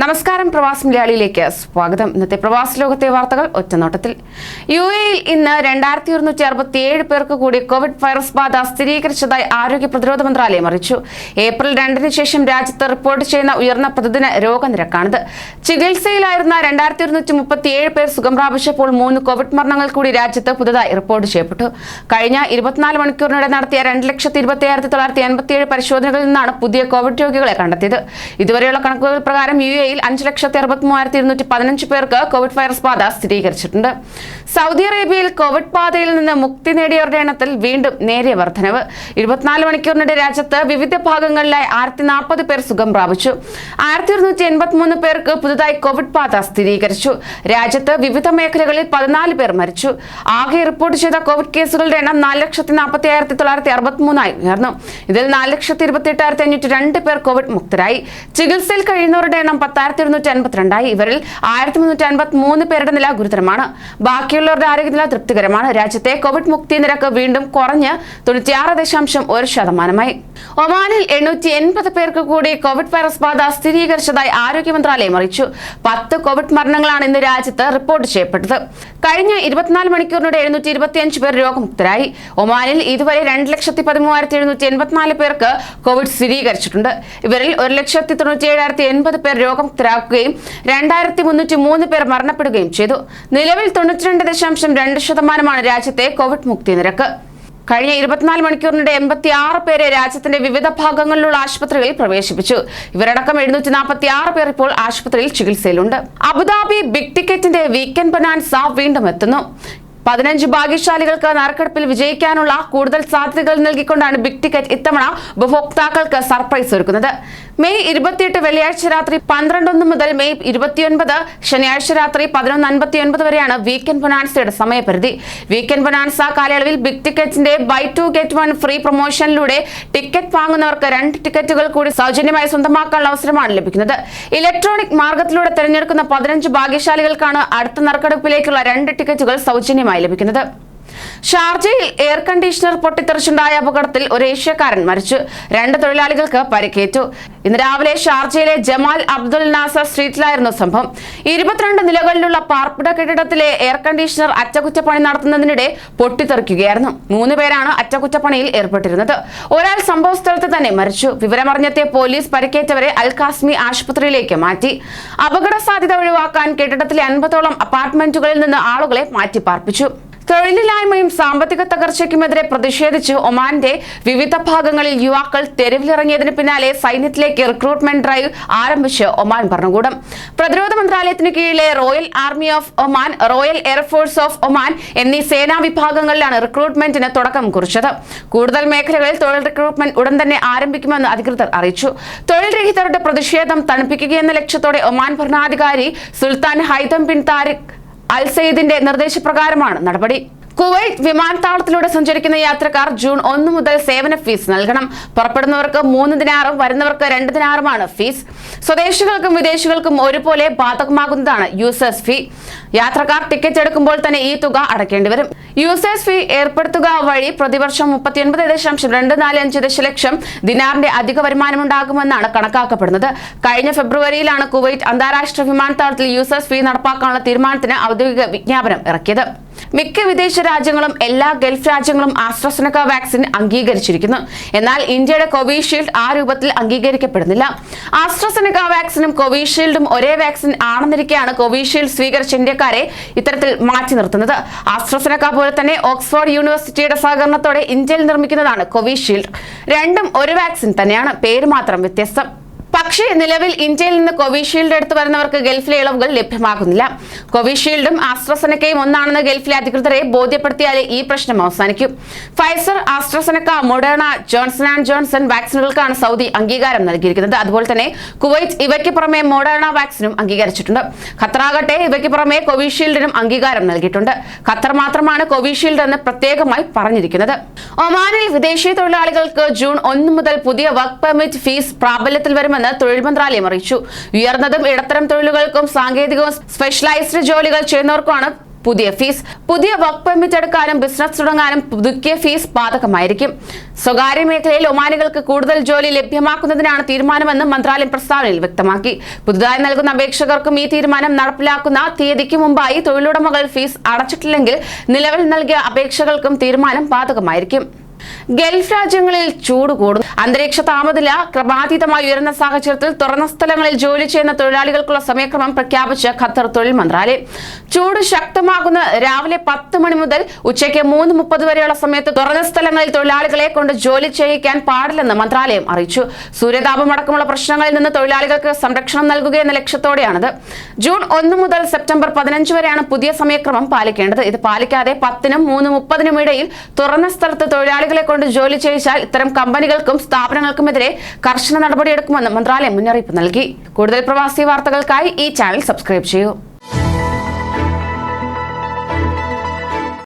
നമസ്കാരം പ്രവാസ് മലയാളിയിലേക്ക് സ്വാഗതം. ഇന്നത്തെ പ്രവാസ ലോകത്തെ വാർത്തകൾ ഒറ്റനോട്ടത്തിൽ. യു എയിൽ ഇന്ന് രണ്ടായിരത്തി ഒരുന്നൂറ്റി അറുപത്തി ഏഴ് പേർക്ക് കൂടി കോവിഡ് വൈറസ് ബാധ സ്ഥിരീകരിച്ചതായി ആരോഗ്യ പ്രതിരോധ മന്ത്രാലയം അറിയിച്ചു. ഏപ്രിൽ രണ്ടിന് ശേഷം രാജ്യത്ത് റിപ്പോർട്ട് ചെയ്യുന്ന ഉയർന്ന പ്രതിദിന രോഗനിരക്കാണിത്. ചികിത്സയിലായിരുന്ന രണ്ടായിരത്തി ഒരുന്നൂറ്റി മുപ്പത്തി ഏഴ് പേർ സുഖം പ്രാപിച്ചപ്പോൾ മൂന്ന് കോവിഡ് മരണങ്ങൾ കൂടി രാജ്യത്ത് പുതുതായി റിപ്പോർട്ട് ചെയ്യപ്പെട്ടു. കഴിഞ്ഞ ഇരുപത്തിനാല് മണിക്കൂറിനിടെ നടത്തിയ രണ്ട് ലക്ഷത്തി ഇരുപത്തി ആയിരത്തി തൊള്ളായിരത്തി എൺപത്തി ഏഴ് പരിശോധനകളിൽ നിന്നാണ് പുതിയ കോവിഡ് രോഗികളെ കണ്ടെത്തിയത്. ഇതുവരെയുള്ള കണക്കുകൾ പ്രകാരം യു എയിൽ അഞ്ച് ലക്ഷത്തി അറുപത്തി മൂവായിരത്തി ഇരുന്നൂറ്റി പതിനഞ്ച് പേർക്ക് കോവിഡ് വൈറസ് ബാധ സ്ഥിരീകരിച്ചിട്ടുണ്ട്. സൗദി അറേബ്യയിൽ കോവിഡ് ബാധയിൽ നിന്ന് മുക്തി നേടിയവരുടെ എണ്ണത്തിൽ വീണ്ടും നേരിയ വർധനവ്. ഇരുപത്തിനാല് മണിക്കൂറിനിടെ രാജ്യത്ത് വിവിധ ഭാഗങ്ങളിലായി ആയിരത്തി നാൽപ്പത് പേർ സുഖം പ്രാപിച്ചു. ആയിരത്തി ഇരുന്നൂറ്റി എൺപത്തിമൂന്ന് പേർക്ക് പുതുതായി കോവിഡ് ബാധ സ്ഥിരീകരിച്ചു. രാജ്യത്ത് വിവിധ മേഖലകളിൽ പതിനാല് പേർ മരിച്ചു. ആകെ റിപ്പോർട്ട് ചെയ്ത കോവിഡ് കേസുകളുടെ എണ്ണം നാല് ലക്ഷത്തി നാൽപ്പത്തി ആയിരത്തി തൊള്ളായിരത്തി അറുപത്തി മൂന്നായി ഉയർന്നു. ഇതിൽ നാല് ലക്ഷത്തി ഇരുപത്തി എട്ടായിരത്തി അഞ്ഞൂറ്റി രണ്ട് പേർ കോവിഡ് മുക്തരായി. ചികിത്സയിൽ കഴിയുന്നവരുടെ എണ്ണം പത്തായിരത്തി ഇരുന്നൂറ്റി അൻപത്തിരണ്ടായി. ഇവരിൽ ആയിരത്തി മുന്നൂറ്റി അൻപത്തി മൂന്ന് പേരുടെ നില ഗുരുതരമാണ്. ബാക്കിയുള്ളവരുടെ ആരോഗ്യനില തൃപ്തികരമാണ്. രാജ്യത്തെ കോവിഡ് മുക്തി നിരക്ക് വീണ്ടും കുറഞ്ഞ് തൊണ്ണൂറ്റിയാറ് ദശാംശം ഒരു ശതമാനമായി. ഒമാനിൽ എണ്ണൂറ്റി എൺപത് പേർക്ക് കൂടി കോവിഡ് വൈറസ് ബാധ സ്ഥിരീകരിച്ചതായി ആരോഗ്യ മന്ത്രാലയം അറിയിച്ചു. പത്ത് കോവിഡ് മരണങ്ങളാണ് ഇന്ന് രാജ്യത്ത് റിപ്പോർട്ട് ചെയ്യപ്പെട്ടത്. കഴിഞ്ഞ ഇരുപത്തിനാല് മണിക്കൂറിനിടെ എഴുന്നൂറ്റി ഇരുപത്തിയഞ്ച് പേർ രോഗമുക്തരായി. ഒമാനിൽ ഇതുവരെ രണ്ട് ലക്ഷത്തി പതിമൂവായിരത്തി എഴുന്നൂറ്റി എൺപത്തിനാല് പേർക്ക് കോവിഡ് സ്ഥിരീകരിച്ചിട്ടുണ്ട്. ഇവരിൽ ഒരു ലക്ഷത്തി തൊണ്ണൂറ്റി ഏഴായിരത്തി എൺപത് പേർ രോഗമുക്തരാക്കുകയും രണ്ടായിരത്തി മുന്നൂറ്റി മൂന്ന് പേർ മരണപ്പെടുകയും ചെയ്തു. നിലവിൽ തൊണ്ണൂറ്റിരണ്ട് ദശാംശം രണ്ട് ശതമാനമാണ് രാജ്യത്തെ കോവിഡ് മുക്തി നിരക്ക്. കഴിഞ്ഞ ഇരുപത്തിനാല് മണിക്കൂറിനിടെ എൺപത്തി ആറ് പേരെ രാജ്യത്തിന്റെ വിവിധ ഭാഗങ്ങളിലുള്ള ആശുപത്രികളിൽ പ്രവേശിപ്പിച്ചു. ഇവരടക്കം എഴുന്നൂറ്റി നാൽപ്പത്തി ആറ് പേർ ഇപ്പോൾ ആശുപത്രിയിൽ ചികിത്സയിലുണ്ട്. അബുദാബി ബിഗ് ടിക്കറ്റിന്റെ വീക്കെൻഡ് ബനാൻസ വീണ്ടും എത്തുന്നു. പതിനഞ്ച് ഭാഗ്യശാലികൾക്ക് നറുക്കെടുപ്പിൽ വിജയിക്കാനുള്ള കൂടുതൽ സാധ്യതകൾ നൽകിക്കൊണ്ടാണ് ബിഗ് ടിക്കറ്റ് ഇത്തവണ ഉപഭോക്താക്കൾക്ക് സർപ്രൈസ് ഒരുക്കുന്നത്. മെയ് ഇരുപത്തിയെട്ട് വെള്ളിയാഴ്ച രാത്രി പന്ത്രണ്ടൊന്ന് മുതൽ മെയ് ഇരുപത്തിയൊൻപത് ശനിയാഴ്ച രാത്രി പതിനൊന്ന് അൻപത്തിയൊൻപത് വരെയാണ് വീക്കെൻഡ് ബൊനാൻസയുടെ സമയപരിധി. വീക്കെൻഡ് ബൊനാൻസ കാലയളവിൽ big ടിക്കറ്റിന്റെ buy two get one free പ്രൊമോഷനിലൂടെ ticket വാങ്ങുന്നവർക്ക് രണ്ട് ടിക്കറ്റുകൾ കൂടി സൗജന്യമായി സ്വന്തമാക്കാനുള്ള അവസരമാണ് ലഭിക്കുന്നത്. ഇലക്ട്രോണിക് മാർഗത്തിലൂടെ തിരഞ്ഞെടുക്കുന്ന പതിനഞ്ച് ഭാഗ്യശാലികൾക്കാണ് അടുത്ത നറുക്കെടുപ്പിലേക്കുള്ള രണ്ട് ടിക്കറ്റുകൾ സൗജന്യമായി ലഭിക്കുന്നത്. ഷാർജയിൽ എയർ കണ്ടീഷണർ പൊട്ടിത്തെറിച്ചുണ്ടായ അപകടത്തിൽ ഒരു ഏഷ്യക്കാരൻ മരിച്ചു. രണ്ട് തൊഴിലാളികൾക്ക് പരിക്കേറ്റു. ഇന്ന് രാവിലെ ഷാർജയിലെ ജമാൽ അബ്ദുൽ നാസർ സ്ട്രീറ്റിലായിരുന്നു സംഭവം. ഇരുപത്തിരണ്ട് നിലകളിലുള്ള പാർപ്പിട കെട്ടിടത്തിലെ എയർ കണ്ടീഷണർ അറ്റകുറ്റപ്പണി നടത്തുന്നതിനിടെ പൊട്ടിത്തെറിക്കുകയായിരുന്നു. മൂന്ന് പേരാണ് അറ്റകുറ്റപ്പണിയിൽ ഏർപ്പെട്ടിരുന്നത്. ഒരാൾ സംഭവ സ്ഥലത്ത് തന്നെ മരിച്ചു. വിവരമറിഞ്ഞെത്തിയ പോലീസ് പരിക്കേറ്റവരെ അൽ കാസ്മി ആശുപത്രിയിലേക്ക് മാറ്റി. അപകട സാധ്യത ഒഴിവാക്കാൻ കെട്ടിടത്തിലെ അൻപതോളം അപ്പാർട്ട്മെന്റുകളിൽ നിന്ന് ആളുകളെ മാറ്റി പാർപ്പിച്ചു തൊഴിലില്ലായ്മയും സാമ്പത്തിക തകർച്ചയ്ക്കുമെതിരെ പ്രതിഷേധിച്ച് ഒമാന്റെ വിവിധ ഭാഗങ്ങളിൽ യുവാക്കൾ തെരുവിലിറങ്ങിയതിന് പിന്നാലെ സൈന്യത്തിലേക്ക് റിക്രൂട്ട്മെന്റ് ഡ്രൈവ് ആരംഭിച്ച് ഒമാൻ ഭരണകൂടം. പ്രതിരോധ മന്ത്രാലയത്തിന് കീഴിലെ royal army of Oman royal air force of Oman എന്നീ സേനാ വിഭാഗങ്ങളിലാണ് റിക്രൂട്ട്മെന്റിന് തുടക്കം കുറിച്ചത്. കൂടുതൽ മേഖലകളിൽ തൊഴിൽ റിക്രൂട്ട്മെന്റ് ഉടൻ തന്നെ ആരംഭിക്കുമെന്ന് അധികൃതർ അറിയിച്ചു. തൊഴിൽ രഹിതരുടെ പ്രതിഷേധം തണുപ്പിക്കുകയെന്ന ലക്ഷ്യത്തോടെ ഒമാൻ ഭരണാധികാരി Sultan Haitham bin Tariq Al സയ്യിദിന്റെ നിർദ്ദേശപ്രകാരമാണ് നടപടി. കുവൈറ്റ് വിമാനത്താവളത്തിലൂടെ സഞ്ചരിക്കുന്ന യാത്രക്കാർ ജൂൺ ഒന്ന് മുതൽ സേവന ഫീസ് നൽകണം. പുറപ്പെടുന്നവർക്ക് മൂന്ന് ദിനാറും വരുന്നവർക്ക് രണ്ട് ദിനാറുമാണ് ഫീസ്. സ്വദേശികൾക്കും വിദേശികൾക്കും ഒരുപോലെ ബാധകമാകുന്നതാണ് യൂസേഴ്സ് ഫീ. യാത്രക്കാർ ടിക്കറ്റ് എടുക്കുമ്പോൾ തന്നെ ഈ തുക അടയ്ക്കേണ്ടി വരും. യൂസേഴ്സ് ഫീ ഏർപ്പെടുത്തുക വഴി പ്രതിവർഷം മുപ്പത്തിയൊൻപത് ദശാംശം രണ്ട് നാല് അഞ്ച് ദശലക്ഷം ദിനാറിന്റെ അധിക വരുമാനമുണ്ടാകുമെന്നാണ് കണക്കാക്കപ്പെടുന്നത്. കഴിഞ്ഞ ഫെബ്രുവരിയിലാണ് കുവൈറ്റ് അന്താരാഷ്ട്ര വിമാനത്താവളത്തിൽ യൂസേഴ്സ് ഫീ നടപ്പാക്കാനുള്ള തീരുമാനത്തിന് ഔദ്യോഗിക വിജ്ഞാപനം ഇറക്കിയത്. മിക്ക വിദേശ രാജ്യങ്ങളും എല്ലാ ഗൾഫ് രാജ്യങ്ങളും ആസ്ട്രസെനക്ക വാക്സിൻ അംഗീകരിച്ചിരിക്കുന്നു. എന്നാൽ ഇന്ത്യയുടെ കോവിഷീൽഡ് ആ രൂപത്തിൽ അംഗീകരിക്കപ്പെടുന്നില്ല. ആസ്ട്രസെനക്ക വാക്സിനും കോവിഷീൽഡും ഒരേ വാക്സിൻ ആണെന്നിരിക്കെയാണ് കോവിഷീൽഡ് സ്വീകരിച്ച ഇന്ത്യക്കാരെ ഇത്തരത്തിൽ മാറ്റി നിർത്തുന്നത്. ആസ്ട്രസെനക്ക പോലെ തന്നെ ഓക്സ്ഫോർഡ് യൂണിവേഴ്സിറ്റിയുടെ സഹകരണത്തോടെ ഇന്ത്യയിൽ നിർമ്മിക്കുന്നതാണ് കോവിഷീൽഡ്. രണ്ടും ഒരു വാക്സിൻ തന്നെയാണ്. പേര് മാത്രം വ്യത്യസ്തം. പക്ഷേ നിലവിൽ ഇന്ത്യയിൽ നിന്ന് കോവിഷീൽഡ് എടുത്തു വരുന്നവർക്ക് ഗൾഫിലെ ഇളവുകൾ ലഭ്യമാകുന്നില്ല. കോവിഷീൽഡും ആസ്ട്രസെനക്കയും ഒന്നാണെന്ന് ഗൾഫിലെ അധികൃതരെ ബോധ്യപ്പെടുത്തിയാലേ ഈ പ്രശ്നം അവസാനിക്കും. Pfizer AstraZeneca Moderna Johnson and Johnson വാക്സിനുകൾക്കാണ് Saudi അംഗീകാരം നൽകിയിരിക്കുന്നത്. അതുപോലെ തന്നെ കുവൈറ്റ് ഇവയ്ക്ക് പുറമെ മൊഡേണ വാക്സിനും അംഗീകരിച്ചിട്ടുണ്ട്. ഖത്തറാകട്ടെ ഇവയ്ക്ക് പുറമെ കോവിഷീൽഡിനും അംഗീകാരം നൽകിയിട്ടുണ്ട്. ഖത്തർ മാത്രമാണ് കോവിഷീൽഡ് എന്ന് പ്രത്യേകമായി പറഞ്ഞിരിക്കുന്നത്. ഒമാനിൽ വിദേശീയ തൊഴിലാളികൾക്ക് ജൂൺ ഒന്ന് മുതൽ പുതിയ വർക്ക് പെർമിറ്റ് ഫീസ് പ്രാബല്യത്തിൽ വരുമെന്ന് തൊഴിൽ മന്ത്രാലയം അറിയിച്ചു. ഉയർന്നതും ഇടത്തരം തൊഴിലുകൾക്കും സാങ്കേതികവും സ്പെഷ്യലൈസ്ഡ് ജോലികൾ ചെയ്യുന്നവർക്കുമാണ് പുതിയ ഫീസ് പുതിയ വർക്ക് പെർമിറ്റ് എടുക്കാനും ബിസിനസ് തുടങ്ങാനും പുതുക്കിയ ഫീസ് ബാധകമായിരിക്കും. സ്വകാര്യ മേഖലയിൽ ഒമാനികൾക്ക് കൂടുതൽ ജോലി ലഭ്യമാക്കുന്നതിനാണ് തീരുമാനമെന്ന് മന്ത്രാലയം പ്രസ്താവനയിൽ വ്യക്തമാക്കി. പുതുതായി നൽകുന്ന അപേക്ഷകർക്കും ഈ തീരുമാനം നടപ്പിലാക്കുന്ന തീയതിക്ക് മുമ്പായി തൊഴിലുടമകൾ ഫീസ് അടച്ചിട്ടില്ലെങ്കിൽ നിലവിൽ നൽകിയ അപേക്ഷകൾക്കും തീരുമാനം ബാധകമായിരിക്കും. ഗൾഫ് രാജ്യങ്ങളിൽ ചൂട് കൂടുന്നു. അന്തരീക്ഷ താപനില ക്രമാതീതമായി ഉയരുന്ന സാഹചര്യത്തിൽ തുറന്ന സ്ഥലങ്ങളിൽ ജോലി ചെയ്യുന്ന തൊഴിലാളികൾക്കുള്ള സമയക്രമം പ്രഖ്യാപിച്ച ഖത്തർ തൊഴിൽ മന്ത്രാലയം. ചൂട് ശക്തമാകുന്ന രാവിലെ പത്ത് മണി മുതൽ ഉച്ചയ്ക്ക് മൂന്ന് മുപ്പത് വരെയുള്ള സമയത്ത് തുറന്ന സ്ഥലങ്ങളിൽ തൊഴിലാളികളെ കൊണ്ട് ജോലി ചെയ്യിക്കാൻ പാടില്ലെന്ന് മന്ത്രാലയം അറിയിച്ചു. സൂര്യതാപം അടക്കമുള്ള പ്രശ്നങ്ങളിൽ നിന്ന് തൊഴിലാളികൾക്ക് സംരക്ഷണം നൽകുക എന്ന ലക്ഷ്യത്തോടെയാണിത്. ജൂൺ ഒന്ന് മുതൽ സെപ്റ്റംബർ പതിനഞ്ച് വരെയാണ് പുതിയ സമയക്രമം പാലിക്കേണ്ടത്. ഇത് പാലിക്കാതെ പത്തിനും മൂന്ന് മുപ്പതിനും ഇടയിൽ തുറന്ന സ്ഥലത്ത് തൊഴിലാളികളെ കൊണ്ട് ജോലി ചെയ്യിച്ചാൽ ഇത്തരം കമ്പനികൾക്കും സ്ഥാപനങ്ങൾക്കുമെതിരെ കർശന നടപടിയെടുക്കുമെന്ന് മന്ത്രാലയം മുന്നറിയിപ്പ് നൽകി. കൂടുതൽ പ്രവാസി വാർത്തകൾക്കായി ഈ ചാനൽ സബ്സ്ക്രൈബ് ചെയ്യൂ.